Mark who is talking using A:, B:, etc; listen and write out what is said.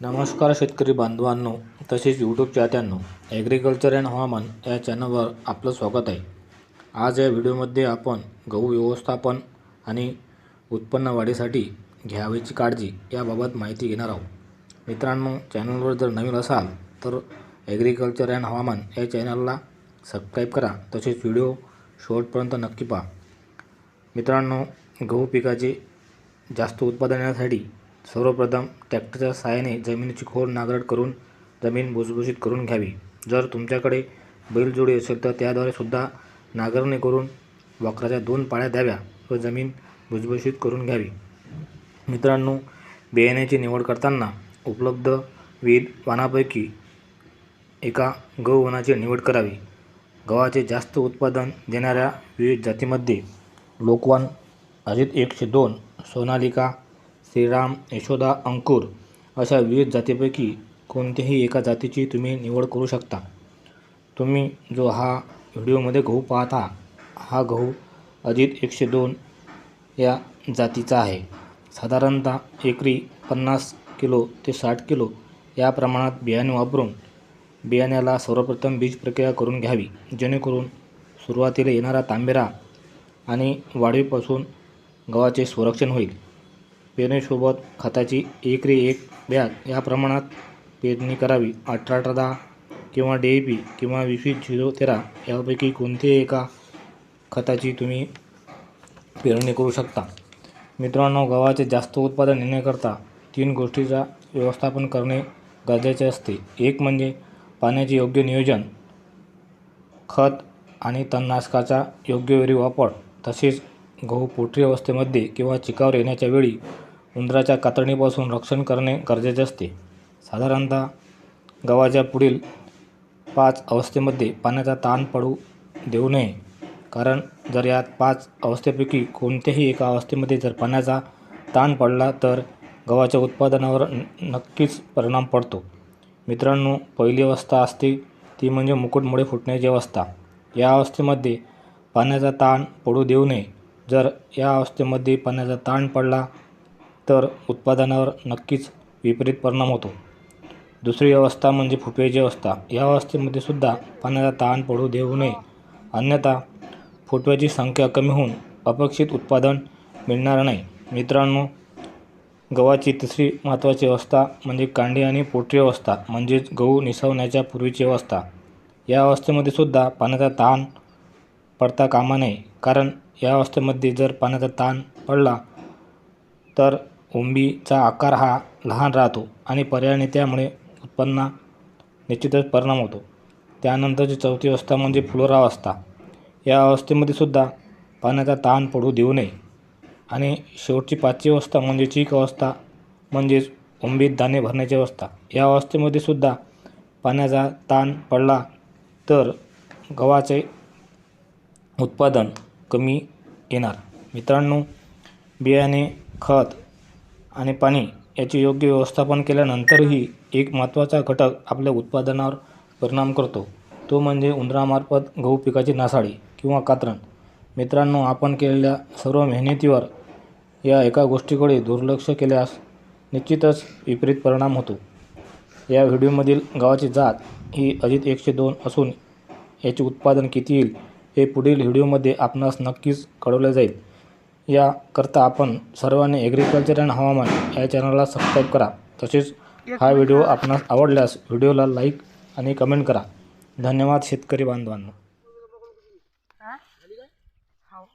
A: नमस्कार शेतकरी बांधवांनो तसेच यूट्यूब चाहत्यांनो ॲग्रिकल्चर अँड हवामान या चॅनलवर आपलं स्वागत आहे. आज या व्हिडिओमध्ये आपण गहू व्यवस्थापन आणि उत्पन्न वाढीसाठी घ्यावयाची काळजी याबाबत माहिती घेणार आहोत. मित्रांनो चॅनलवर जर नवीन असाल तर ॲग्रिकल्चर अँड हवामान या चॅनलला सबस्क्राईब करा तसेच व्हिडिओ शेवटपर्यंत नक्की पहा. मित्रांनो गहू पिकाचे जास्त उत्पादन येण्यासाठी सर्वप्रथम ट्रॅक्टरच्या सहाय्याने जमिनीची खोल नांगरट करून जमीन भुसभुशीत करून घ्यावी. जर तुमच्याकडे बैलजोडी असेल तर त्याद्वारे सुद्धा नांगरणी करून वक्राच्या दोन पाळ्या द्याव्या व जमीन भुसभुशीत करून घ्यावी. मित्रांनो बियाण्याची निवड करताना उपलब्ध विविध वाणापैकी एका गहूवनाची निवड करावी. गव्हाचे जास्त उत्पादन देणाऱ्या विविध जातीमध्ये लोकवन अजित एकशे दोन सोनालिका श्रीराम यशोदा अंकुर अशा विविध जातीपैकी कोणत्याही एका जातीची तुम्ही निवड करू शकता. तुम्ही जो हा व्हिडिओमध्ये गहू पाहता हा गहू अजित एकशे दोन या जातीचा आहे. साधारणतः एकरी पन्नास किलो ते साठ किलो या प्रमाणात बियाणे वापरून बियाण्याला सर्वप्रथम बीज प्रक्रिया करून घ्यावी. जेणेकरून सुरुवातीला येणारा तांबेरा आणि वाढीपासून गव्हाचे संरक्षण होईल. पेरणीसोबत खताची एकरी एक बॅग या प्रमाणात पेरणी करावी. अठरा अठरा दहा किंवा डी ए पी किंवा वीस वीस झिरो तेरा यापैकी कोणत्याही एका खताची तुम्ही पेरणी करू शकता. मित्रांनो गव्हाचे जास्त उत्पादन येण्याकरता तीन गोष्टीचा व्यवस्थापन करणे गरजेचे असते. एक म्हणजे पाण्याचे योग्य नियोजन खत आणि तणनाशकाचा योग्य वेळी वापर तसेच गहू पोटरी अवस्थेमध्ये किंवा चिकावर येण्याच्या वेळी उंदराच्या कातरणीपासून रक्षण करणे गरजेचे असते. साधारणतः गव्हाच्या पुढील पाच अवस्थेमध्ये पाण्याचा ताण पडू देऊ नये. कारण जर यात पाच अवस्थेपैकी कोणत्याही एका अवस्थेमध्ये जर पाण्याचा ताण पडला तर गव्हाच्या उत्पादनावर नक्कीच परिणाम पडतो. मित्रांनो पहिली अवस्था असते ती म्हणजे मुकुटमुळे फुटण्याची अवस्था. या अवस्थेमध्ये पाण्याचा ताण पडू देऊ नये. जर या अवस्थेमध्ये पाण्याचा ताण पडला तर उत्पादनावर नक्कीच विपरीत परिणाम होतो. दुसरी अवस्था म्हणजे फुटव्याची अवस्था. या अवस्थेमध्ये सुद्धा पाण्याचा ताण पडू देऊ नये. अन्यथा फुटव्याची संख्या कमी होऊन अपेक्षित उत्पादन मिळणार नाही. मित्रांनो गव्हाची तिसरी महत्त्वाची अवस्था म्हणजे कांडी आणि पोटरी अवस्था म्हणजेच गहू निसवण्याच्या पूर्वीची अवस्था. या अवस्थेमध्ये सुद्धा पाण्याचा ताण पडता कामा नये. कारण या अवस्थेमध्ये जर पाण्याचा ताण पडला तर ओंबीचा आकार हा लहान राहतो आणि पर्यायाने त्यामुळे उत्पन्ना निश्चितच परिणाम होतो. त्यानंतरची चौथी अवस्था म्हणजे फुलोरा अवस्था या अवस्थेमध्ये सुद्धा पाण्याचा ताण पडू देऊ नये. आणि शेवटची पाचवी अवस्था म्हणजे चीक अवस्था म्हणजेच उंबीत दाणे भरण्याची अवस्था. या अवस्थेमध्ये सुद्धा पाण्याचा ताण पडला तर गव्हाचे उत्पादन कमी येणार. मित्रांनो बियाणे खत आणि पाणी याचे योग्य व्यवस्थापन केल्यानंतरही एक महत्त्वाचा घटक आपल्या उत्पादनावर परिणाम करतो. तो म्हणजे उंदरामार्फत गहू पिकाची नासाडी किंवा कातरण. मित्रांनो आपण केलेल्या सर्व मेहनतीवर या एका गोष्टीकडे दुर्लक्ष केल्यास निश्चितच विपरीत परिणाम होतो. या व्हिडिओमधील गावाची जात ही अजित एकशे दोन असून याचे उत्पादन किती येईल हे पुढील व्हिडिओमध्ये आपणास नक्कीच कळवले जाईल. याकरता आपण सर्वांनी ॲग्रिकल्चर अँड हवामान या चॅनलला सबस्क्राईब करा. तसेच हा व्हिडिओ आपणास आवडल्यास व्हिडिओला लाईक आणि कमेंट करा. धन्यवाद शेतकरी बांधवांना.
B: हाव.